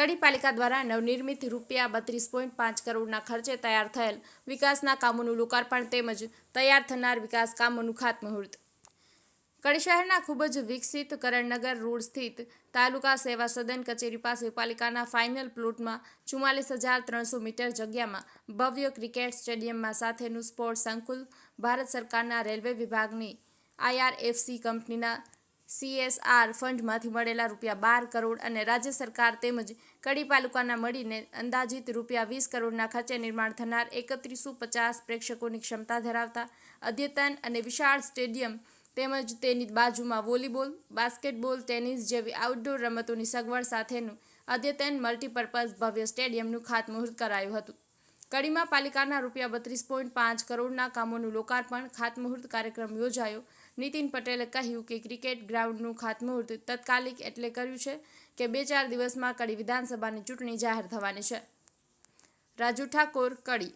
કડી પાલિકા દ્વારા નવનિર્મિત રૂપિયા બત્રીસ પોઈન્ટ પાંચ કરોડના ખર્ચે તૈયાર થયેલ વિકાસના કામોનું લોકાર્પણ તેમજ તૈયાર થનાર વિકાસ કામોનું ખાતમુહૂર્ત. કડી શહેરના ખૂબ જ વિકસિત કરણનગર રોડ સ્થિત તાલુકા સેવા સદન કચેરી પાસે પાલિકાના ફાઇનલ પ્લોટમાં ચુમ્માલીસ હજાર ત્રણસો મીટર જગ્યામાં ભવ્ય ક્રિકેટ સ્ટેડિયમમાં સાથેનું સ્પોર્ટ્સ સંકુલ, ભારત સરકારના રેલવે વિભાગની આઈઆરએફસી કંપનીના સીએસઆર ફંડમાંથી મળેલા રૂપિયા બાર કરોડ અને રાજ્ય સરકાર તેમજ કડી તાલુકાના મળીને અંદાજિત રૂપિયા વીસ કરોડના ખર્ચે નિર્માણ થનાર એકત્રીસો પચાસ પ્રેક્ષકોની ક્ષમતા ધરાવતા અદ્યતન અને વિશાળ સ્ટેડિયમ તેમજ તેની બાજુમાં વોલીબોલ, બાસ્કેટબોલ, ટેનિસ જેવી આઉટડોર રમતોની સગવડ સાથેનું અદ્યતન મલ્ટીપર્પઝ ભવ્ય સ્ટેડિયમનું ખાતમુહૂર્ત કરાયું હતું. કડીમાં પાલિકાના રૂપિયા બત્રીસ પોઈન્ટ પાંચ કરોડના કામોનું લોકાર્પણ, ખાતમુહૂર્ત કાર્યક્રમ યોજાયો. નીતિન પટેલે કહ્યું કે ક્રિકેટ ગ્રાઉન્ડનું ખાતમુહૂર્ત તત્કાલિક એટલે કર્યું છે કે બે ચાર દિવસમાં કડી વિધાનસભાની ચૂંટણી જાહેર થવાની છે. રાજુ ઠાકોર, કડી.